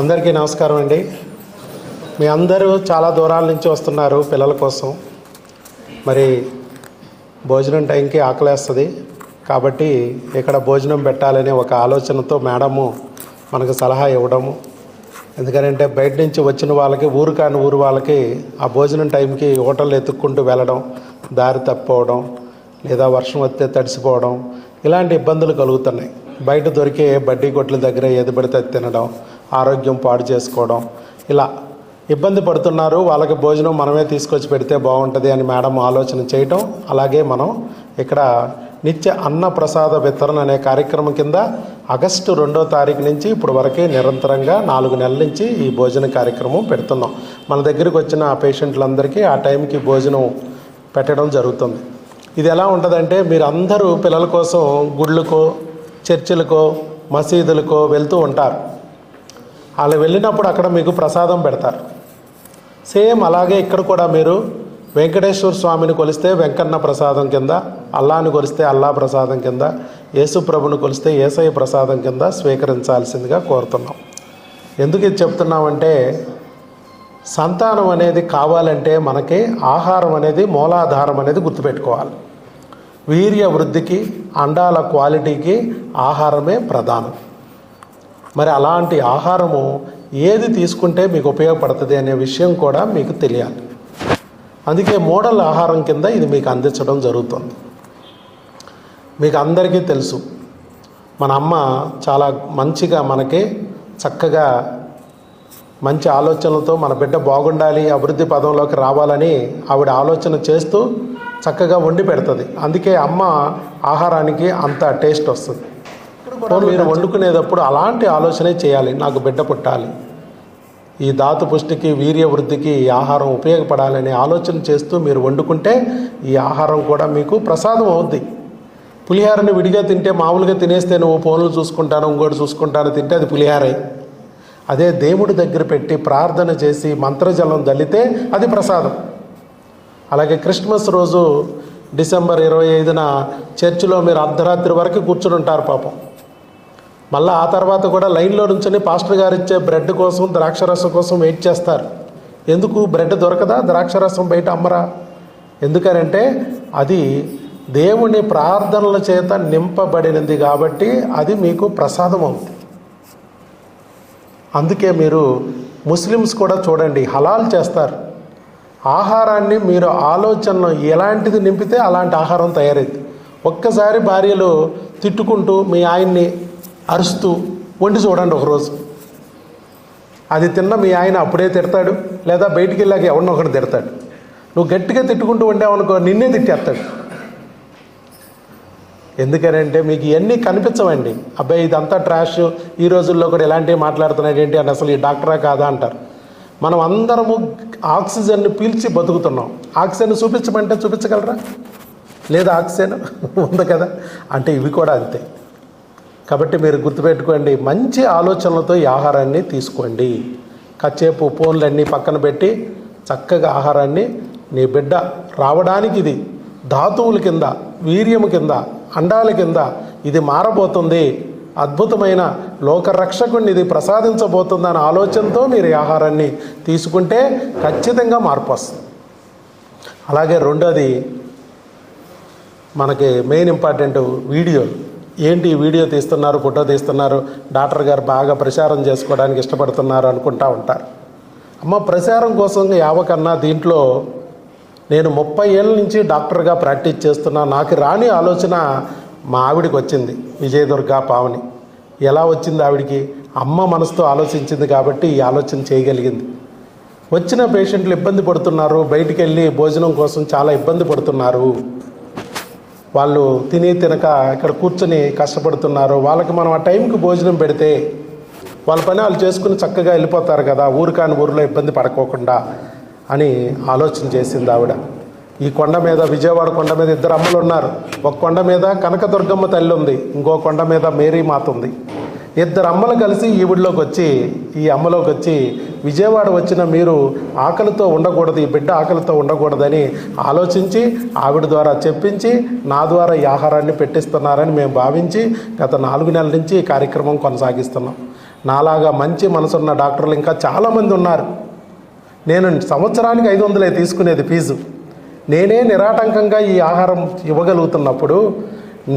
అందరికీ నమస్కారం అండి. మీ అందరూ చాలా దూరాల నుంచి వస్తున్నారు పిల్లల కోసం. మరి భోజనం టైంకి ఆకలేస్తుంది. కాబట్టి ఇక్కడ భోజనం పెట్టాలనే ఒక ఆలోచనతో మేడము మనకు సలహా ఇవ్వడము. ఎందుకంటే బయట నుంచి వచ్చిన వాళ్ళకి ఊరు కాని ఊరు వాళ్ళకి ఆ భోజనం టైంకి హోటల్ ఎత్తుక్కుంటూ వెళ్ళడం దారి తప్పిపోవడం లేదా వర్షం వస్తే తడిసిపోవడం ఇలాంటి ఇబ్బందులు కలుగుతున్నాయి. బయట దొరికే బడ్డీ కొట్ల దగ్గర ఏది పడితే తినడం ఆరోగ్యం పాడు చేసుకోవడం. ఇలా ఇబ్బంది పడుతున్నారు వాళ్ళకి భోజనం మనమే తీసుకొచ్చి పెడితే బాగుంటుంది అని మేడం ఆలోచన చేయటం. అలాగే మనం ఇక్కడ నిత్య అన్న ప్రసాద వితరణ అనే కార్యక్రమం కింద ఆగస్టు రెండో తారీఖు నుంచి ఇప్పుడు వరకే నిరంతరంగా నాలుగు నెలల నుంచి ఈ భోజన కార్యక్రమం పెడుతున్నాం. మన దగ్గరికి వచ్చిన పేషెంట్లందరికీ ఆ టైంకి భోజనం పెట్టడం జరుగుతుంది. ఇది ఎలా ఉంటుందంటే మీరు అందరూ పిల్లల కోసం గుళ్ళకో చర్చిలకో మసీదులకో వెళ్తూ ఉంటారు. వాళ్ళు వెళ్ళినప్పుడు అక్కడ మీకు ప్రసాదం పెడతారు. సేమ్ అలాగే ఇక్కడ కూడా మీరు వెంకటేశ్వర స్వామిని కొలిస్తే వెంకన్న ప్రసాదం కింద అల్లాని కొలిస్తే అల్లా ప్రసాదం కింద యేసు ప్రభుని కొలిస్తే ఏసఐ ప్రసాదం కింద స్వీకరించాల్సిందిగా కోరుతున్నాం. ఎందుకు ఇది చెప్తున్నామంటే సంతానం అనేది కావాలంటే మనకి ఆహారం అనేది మూలాధారం అనేది గుర్తుపెట్టుకోవాలి. వీర్య వృద్ధికి అండాల క్వాలిటీకి ఆహారమే ప్రధానం. మరి అలాంటి ఆహారము ఏది తీసుకుంటే మీకు ఉపయోగపడుతుంది అనే విషయం కూడా మీకు తెలియాలి. అందుకే మోడల్ ఆహారం కింద ఇది మీకు అందించడం జరుగుతుంది. మీకు అందరికీ తెలుసు మన అమ్మ చాలా మంచిగా మనకి చక్కగా మంచి ఆలోచనలతో మన బిడ్డ బాగుండాలి అభివృద్ధి పదంలోకి రావాలని ఆవిడ ఆలోచన చేస్తూ చక్కగా వండి పెడుతుంది. అందుకే అమ్మ ఆహారానికి అంత టేస్ట్ వస్తుంది. మీరు వండుకునేటప్పుడు అలాంటి ఆలోచనే చేయాలి. నాకు బిడ్డ పుట్టాలి. ఈ ధాతు పుష్టికి వీర్య వృద్ధికి ఈ ఆహారం ఉపయోగపడాలని ఆలోచన చేస్తూ మీరు వండుకుంటే ఈ ఆహారం కూడా మీకు ప్రసాదం అవుద్ది. పులిహారని విడిగా తింటే మామూలుగా తినేస్తే నువ్వు ఫోన్లు చూసుకుంటాను ఇంకోటి చూసుకుంటాను తింటే అది పులిహారే. అదే దేవుడి దగ్గర పెట్టి ప్రార్థన చేసి మంత్రజలం దల్లితే అది ప్రసాదం. అలాగే క్రిస్మస్ రోజు డిసెంబర్ ఇరవై ఐదున చర్చిలో మీరు అర్ధరాత్రి వరకు కూర్చుని ఉంటారు పాపం. మళ్ళీ ఆ తర్వాత కూడా లైన్లో నుంచొని పాస్టర్ గారు ఇచ్చే బ్రెడ్ కోసం ద్రాక్షరసం కోసం వెయిట్ చేస్తారు. ఎందుకు? బ్రెడ్ దొరకదా? ద్రాక్షరసం బయట అమ్మరా? ఎందుకనంటే అది దేవుని ప్రార్థనల చేత నింపబడినది కాబట్టి అది మీకు ప్రసాదం అవుతుంది. అందుకే మీరు ముస్లిమ్స్ కూడా చూడండి హలాల్ చేస్తారు. ఆహారాన్ని మీరు ఆలోచన ఎలాంటిది నింపితే అలాంటి ఆహారం తయారైంది. ఒక్కసారి భార్యలు తిట్టుకుంటూ మీ ఆయన్ని అరుస్తూ వండి చూడండి ఒకరోజు. అది తిన్న మీ ఆయన అప్పుడే తిడతాడు లేదా బయటికి వెళ్ళాక ఎవరినో ఒకటి తిడతాడు. నువ్వు గట్టిగా తిట్టుకుంటూ ఉండేవనుకో నిన్నే తిట్టేస్తాడు. ఎందుకనంటే మీకు ఇవన్నీ కనిపించవండి. అబ్బాయి ఇదంతా ట్రాష్ ఈ రోజుల్లో కూడా ఇలాంటివి మాట్లాడుతున్నాడు ఏంటి అని అసలు ఈ డాక్టరా కాదా అంటారు. మనం అందరము ఆక్సిజన్ని పీల్చి బతుకుతున్నాం. ఆక్సిజన్ చూపించమంటే చూపించగలరా? లేదా ఆక్సిజన్? ఉంది కదా. అంటే ఇవి కూడా అంతే. కాబట్టి మీరు గుర్తుపెట్టుకోండి మంచి ఆలోచనలతో ఈ ఆహారాన్ని తీసుకోండి. కాసేపు ఫోన్లన్నీ పక్కన పెట్టి చక్కగా ఆహారాన్ని నీ బిడ్డ రావడానికి ఇది ధాతువుల కింద వీర్యము కింద అండాల కింద ఇది మారబోతుంది. అద్భుతమైన లోకరక్షకుడిని ఇది ప్రసాదించబోతుంది అనే ఆలోచనతో మీరు ఈ ఆహారాన్ని తీసుకుంటే ఖచ్చితంగా మార్పు వస్తుంది. అలాగే రెండోది మనకి మెయిన్ ఇంపార్టెంట్ వీడియోలు. ఏంటి వీడియో తీస్తున్నారు ఫోటో తీస్తున్నారు డాక్టర్ గారు బాగా ప్రచారం చేసుకోవడానికి ఇష్టపడుతున్నారు అనుకుంటా ఉంటారు. అమ్మ ప్రచారం కోసం యావకన్నా దీంట్లో నేను ముప్పై ఏళ్ళ నుంచి డాక్టర్గా ప్రాక్టీస్ చేస్తున్నా నాకు రాని ఆలోచన మా ఆవిడికి వచ్చింది విజయదుర్గ పావని. ఎలా వచ్చింది ఆవిడికి? అమ్మ మనసుతో ఆలోచించింది కాబట్టి ఈ ఆలోచన చేయగలిగింది. వచ్చిన పేషెంట్లు ఇబ్బంది పడుతున్నారు బయటికి వెళ్ళి భోజనం కోసం చాలా ఇబ్బంది పడుతున్నారు. వాళ్ళు తిని తినక ఇక్కడ కూర్చొని కష్టపడుతున్నారు. వాళ్ళకి మనం ఆ టైంకి భోజనం పెడితే వాళ్ళ పని వాళ్ళు చేసుకుని చక్కగా వెళ్ళిపోతారు కదా ఊరు కాని ఊరిలో ఇబ్బంది పడుకోకుండా అని ఆలోచన చేసింది ఆవిడ. ఈ కొండ మీద విజయవాడ కొండ మీద ఇద్దరు అమ్మలు ఉన్నారు ఒక కొండ మీద కనకదుర్గమ్మ తల్లి ఉంది ఇంకో కొండ మీద మేరీ మాత ఉంది. ఇద్దరు అమ్మలు కలిసి ఈవిడిలోకి వచ్చి ఈ అమ్మలోకి వచ్చి విజయవాడ వచ్చిన మీరు ఆకలితో ఉండకూడదు ఈ బిడ్డ ఆకలితో ఉండకూడదని ఆలోచించి ఆవిడ ద్వారా చెప్పించి నా ద్వారా ఈ ఆహారాన్ని పెట్టిస్తున్నారని మేము భావించి గత నాలుగు నెలల నుంచి ఈ కార్యక్రమం కొనసాగిస్తున్నాం. నాలాగా మంచి మనసున్న డాక్టర్లు ఇంకా చాలామంది ఉన్నారు. నేను సంవత్సరానికి ఐదు వందలే తీసుకునేది ఫీజు. నేనే నిరాటంకంగా ఈ ఆహారం ఇవ్వగలుగుతున్నప్పుడు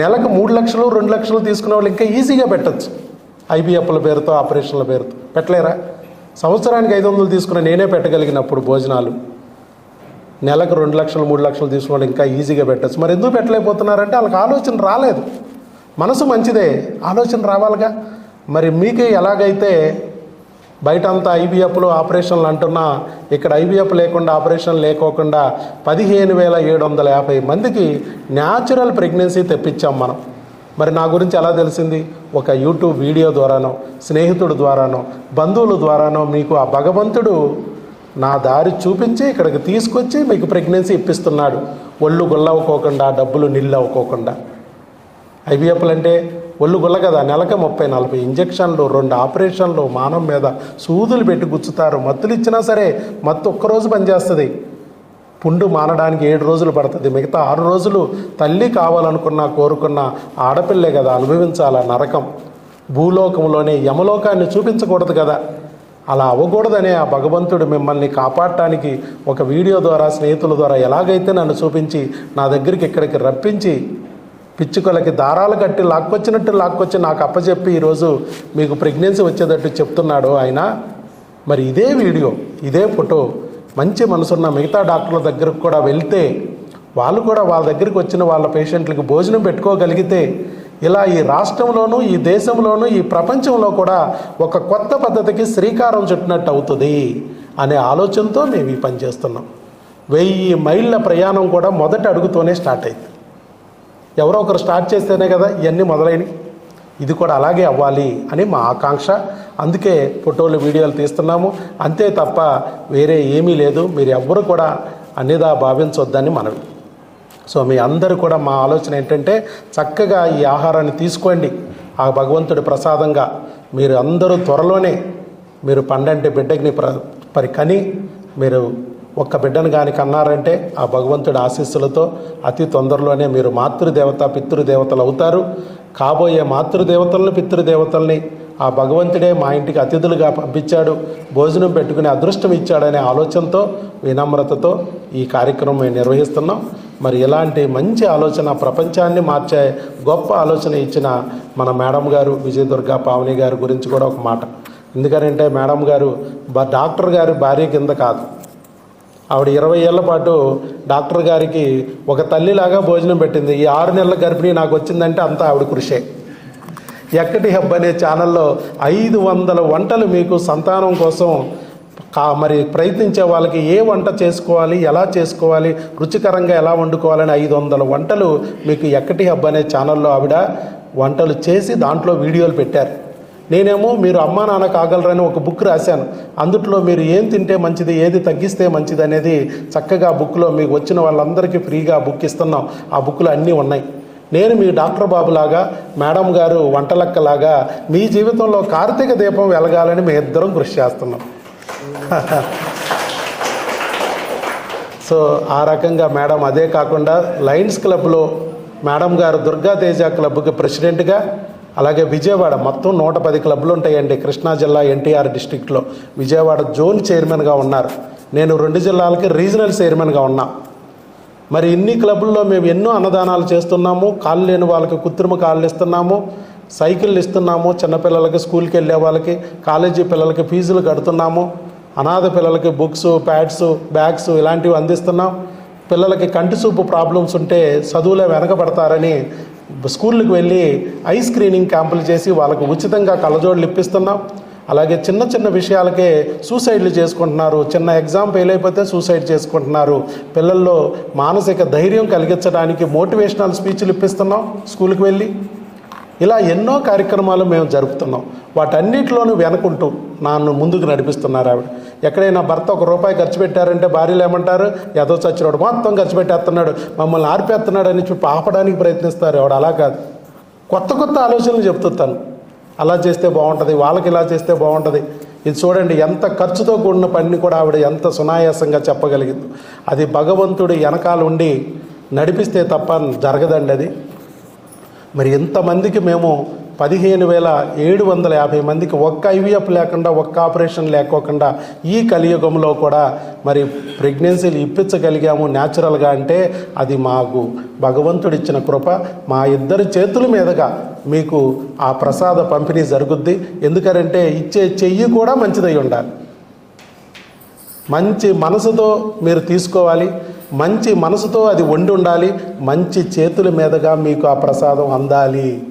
నెలకు మూడు లక్షలు రెండు లక్షలు తీసుకునే వాళ్ళు ఇంకా ఈజీగా పెట్టచ్చు. ఐబీఎఫ్ల పేరుతో ఆపరేషన్ల పేరుతో. పెట్టలేరా? సంవత్సరానికి ఐదు వందలు తీసుకుని నేనే పెట్టగలిగినప్పుడు భోజనాలు. నెలకు రెండు లక్షలు మూడు లక్షలు తీసుకోవడం ఇంకా ఈజీగా పెట్టచ్చు. మరి ఎందుకు పెట్టలేకపోతున్నారంటే వాళ్ళకి ఆలోచన రాలేదు. మనసు మంచిదే. ఆలోచన రావాలిగా. మరి మీకే ఎలాగైతే బయట అంతా ఐబీఎఫ్లు ఆపరేషన్లు అంటున్నా ఇక్కడ ఐబీఎఫ్ లేకుండా ఆపరేషన్ లేకోకుండా పదిహేను వేల ఏడు వందల యాభై మందికి న్యాచురల్ ప్రెగ్నెన్సీ తెప్పించాం మనం. మరి నా గురించి ఎలా తెలిసింది? ఒక యూట్యూబ్ వీడియో ద్వారానో స్నేహితుడు ద్వారానో బంధువుల ద్వారానో మీకు ఆ భగవంతుడు నా దారి చూపించి ఇక్కడికి తీసుకొచ్చి మీకు ప్రెగ్నెన్సీ ఇప్పిస్తున్నాడు. ఒళ్ళు గుల్లవుకోకుండా డబ్బులు నిల్లు అవ్వకోకుండా ఐవీఎఫ్లు అంటే ఒళ్ళు గుల్ల కదా నెలక ముప్పై నలభై ఇంజక్షన్లు రెండు ఆపరేషన్లు మానం మీద సూదులు పెట్టి గుచ్చుతారు. మత్తులు ఇచ్చినా సరే మత్తు ఒక్కరోజు పనిచేస్తుంది. పుండు మానడానికి ఏడు రోజులు పడుతుంది. మిగతా ఆరు రోజులు తల్లి కావాలనుకున్నా కోరుకున్న ఆడపిల్లే కదా అనుభవించాల నరకం? భూలోకంలోనే యమలోకాన్ని చూపించకూడదు కదా. అలా అవ్వకూడదనే ఆ భగవంతుడు మిమ్మల్ని కాపాడటానికి ఒక వీడియో ద్వారా స్నేహితుల ద్వారా ఎలాగైతే నన్ను చూపించి నా దగ్గరికి ఇక్కడికి రప్పించి పిచ్చుకలకి దారాలు కట్టి లాక్కొచ్చినట్టు లాక్కొచ్చి నాకు అప్పచెప్పి ఈరోజు మీకు ప్రెగ్నెన్సీ వచ్చేటట్టు చెప్తున్నాడు ఆయన. మరి ఇదే వీడియో ఇదే ఫోటో మంచి మనసున్న మిగతా డాక్టర్ల దగ్గరకు కూడా వెళ్తే వాళ్ళు కూడా వాళ్ళ దగ్గరికి వచ్చిన వాళ్ళ పేషెంట్లకు భోజనం పెట్టుకోగలిగితే ఇలా ఈ రాష్ట్రంలోనూ ఈ దేశంలోనూ ఈ ప్రపంచంలో కూడా ఒక కొత్త పద్ధతికి శ్రీకారం చుట్టినట్టు అవుతుంది అనే ఆలోచనతో మేము ఈ పని చేస్తున్నాం. వెయ్యి మైళ్ళ ప్రయాణం కూడా మొదటి అడుగుతోనే స్టార్ట్ అయింది. ఎవరో ఒకరు స్టార్ట్ చేస్తేనే కదా ఇవన్నీ మొదలైనవి. ఇది కూడా అలాగే అవ్వాలి అని మా ఆకాంక్ష. అందుకే ఫోటోలు వీడియోలు తీస్తున్నాము. అంతే తప్ప వేరే ఏమీ లేదు. మీరు ఎవ్వరు కూడా అన్నిదా భావించొద్దని మనవి. సో మీ అందరూ కూడా మా ఆలోచన ఏంటంటే చక్కగా ఈ ఆహారాన్ని తీసుకోండి. ఆ భగవంతుడి ప్రసాదంగా మీరు అందరూ త్వరలోనే మీరు పండంటి బిడ్డకి ప్ర పరి కని మీరు ఒక్క బిడ్డను కానీ కన్నారంటే ఆ భగవంతుడి ఆశీస్సులతో అతి తొందరలోనే మీరు మాతృదేవత పితృదేవతలు అవుతారు. కాబోయే మాతృదేవతలను పితృదేవతల్ని ఆ భగవంతుడే మా ఇంటికి అతిథులుగా పంపించాడు. భోజనం పెట్టుకునే అదృష్టం ఇచ్చాడనే ఆలోచనతో వినమ్రతతో ఈ కార్యక్రమం మేము నిర్వహిస్తున్నాం. మరి ఇలాంటి మంచి ఆలోచన ప్రపంచాన్ని మార్చే గొప్ప ఆలోచన ఇచ్చిన మన మేడం గారు విజయదుర్గ పావని గారి గురించి కూడా ఒక మాట. ఎందుకంటే మేడం గారు బ- డాక్టర్ గారి భార్య కింద కాదు. ఆవిడ ఇరవై ఏళ్ళ పాటు డాక్టర్ గారికి ఒక తల్లిలాగా భోజనం పెట్టింది. ఈ ఆరు నెలల గర్భిణి నాకు వచ్చిందంటే అంతా ఆవిడ కృషే. ఎక్కటి హబ్ అనే ఛానల్లో ఐదు వందల వంటలు మీకు సంతానం కోసం కా మరి ప్రయత్నించే వాళ్ళకి ఏ వంట చేసుకోవాలి ఎలా చేసుకోవాలి రుచికరంగా ఎలా వండుకోవాలని ఐదు వందల వంటలు మీకు ఎక్కటి హబ్ అనే ఛానల్లో ఆవిడ వంటలు చేసి దాంట్లో వీడియోలు పెట్టారు. నేనేమో మీరు అమ్మా నాన్న కాగలరని ఒక బుక్ రాశాను. అందుట్లో మీరు ఏం తింటే మంచిది ఏది తగ్గిస్తే మంచిది అనేది చక్కగా బుక్లో మీకు వచ్చిన వాళ్ళందరికీ ఫ్రీగా బుక్ ఇస్తున్నాం. ఆ బుక్లు అన్నీ ఉన్నాయి. నేను మీ డాక్టర్ బాబులాగా మేడం గారు వంటలక్కలాగా మీ జీవితంలో కార్తీక దీపం వెలగాలని మీ ఇద్దరం కృషి చేస్తున్నాం. సో ఆ రకంగా మేడం అదే కాకుండా లయన్స్ క్లబ్లో మేడం గారు దుర్గా తేజ క్లబ్కి ప్రెసిడెంట్గా అలాగే విజయవాడ మొత్తం నూట పది క్లబ్లు ఉంటాయండి. కృష్ణా జిల్లా ఎన్టీఆర్ డిస్టిక్లో విజయవాడ జోన్ చైర్మన్గా ఉన్నారు. నేను రెండు జిల్లాలకి రీజనల్ చైర్మన్గా ఉన్నా. మరి ఇన్ని క్లబ్బుల్లో మేము ఎన్నో అన్నదానాలు చేస్తున్నాము. కాళ్ళు లేని వాళ్ళకి కృత్రిమ కాళ్ళు ఇస్తున్నాము. సైకిళ్ళు ఇస్తున్నాము. చిన్నపిల్లలకి స్కూల్కి వెళ్ళే వాళ్ళకి కాలేజీ పిల్లలకి ఫీజులు కడుతున్నాము. అనాథ పిల్లలకి బుక్స్ ప్యాడ్స్ బ్యాగ్స్ ఇలాంటివి అందిస్తున్నాం. పిల్లలకి కంటి చూపు ప్రాబ్లమ్స్ ఉంటే చదువులో వెనకబడతారని స్కూళ్ళకి వెళ్ళి ఐ స్క్రీనింగ్ క్యాంపులు చేసి వాళ్ళకు ఉచితంగా కళ్ళజోడులు ఇప్పిస్తున్నాం. అలాగే చిన్న చిన్న విషయాలకే సూసైడ్లు చేసుకుంటున్నారు. చిన్న ఎగ్జామ్ ఫెయిల్ అయిపోతే సూసైడ్ చేసుకుంటున్నారు. పిల్లల్లో మానసిక ధైర్యం కలిగించడానికి మోటివేషనల్ స్పీచ్లు ఇప్పిస్తున్నాం స్కూల్కి వెళ్ళి. ఇలా ఎన్నో కార్యక్రమాలు మేము జరుపుతున్నాం. వాటన్నిటిలోనూ వెనుకుంటూ నన్ను ముందుకు నడిపిస్తున్నారు ఆవిడ. ఎక్కడైనా భర్త ఒక రూపాయి ఖర్చు పెట్టారంటే భార్యలు ఏమంటారు? ఏదో చచ్చినోడు మొత్తం ఖర్చు పెట్టేస్తున్నాడు. మమ్మల్ని ఆర్పేస్తున్నాడు అని చెప్పి ఆపడానికి ప్రయత్నిస్తారు. ఆవిడ అలా కాదు. కొత్త కొత్త ఆలోచనలు చెప్తున్నాను అలా చేస్తే బాగుంటుంది. వాళ్ళకి ఇలా చేస్తే బాగుంటుంది. ఇది చూడండి ఎంత ఖర్చుతో కూడిన పని కూడా ఆవిడ ఎంత సునాయాసంగా చెప్పగలిగింది. అది భగవంతుడి వెనకాల ఉండి నడిపిస్తే తప్ప జరగదండి అది. మరి ఎంతమందికి మేము పదిహేను వేల ఏడు వందల యాభై మందికి ఒక్క ఐవీఎఫ్ లేకుండా ఒక్క ఆపరేషన్ లేకోకుండా ఈ కలియుగంలో కూడా మరి ప్రెగ్నెన్సీలు ఇప్పించగలిగాము న్యాచురల్గా అంటే అది మాకు భగవంతుడిచ్చిన కృప. మా ఇద్దరి చేతుల మీదుగా మీకు ఆ ప్రసాద పంపిణీ జరుగుద్ది. ఎందుకంటే ఇచ్చే చెయ్యి కూడా మంచిదై ఉండాలి. మంచి మనసుతో మీరు తీసుకోవాలి. మంచి మనసుతో అది వండి ఉండాలి. మంచి చేతుల మీదుగా మీకు ఆ ప్రసాదం అందాలి.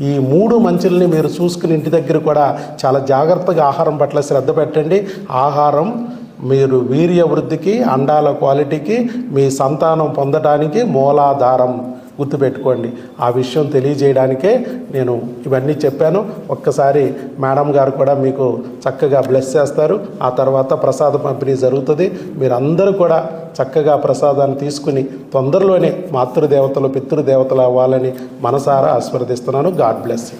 ఈ మూడు మంచుల్ని మీరు చూసుకుని ఇంటి దగ్గర కూడా చాలా జాగ్రత్తగా ఆహారం పట్ల శ్రద్ధ పెట్టండి. ఆహారం మీరు వీర్య వృద్ధికి అండాల క్వాలిటీకి మీ సంతానం పొందడానికి మూలాధారం. గుర్తుపెట్టుకోండి. ఆ విషయం తెలియజేయడానికే నేను ఇవన్నీ చెప్పాను. ఒక్కసారి మేడం గారు కూడా మీకు చక్కగా బ్లెస్ చేస్తారు. ఆ తర్వాత ప్రసాద పంపిణీ జరుగుతుంది. మీరందరూ కూడా చక్కగా ప్రసాదాన్ని తీసుకుని తొందరలోనే మాతృదేవతలు పితృదేవతలు అవ్వాలని మనసారా ఆస్వాదిస్తున్నాను గాడ్ బ్లెస్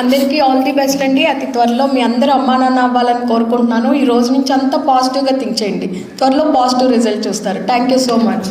అందరికీ ఆల్ ది బెస్ట్ అండి. అతి త్వరలో మీ అందరూ అమ్మా నాన్న అవ్వాలని కోరుకుంటున్నాను. ఈ రోజు నుంచి అంతా పాజిటివ్గా థింక్ చేయండి. త్వరలో పాజిటివ్ రిజల్ట్ చూస్తారు. Thank you so much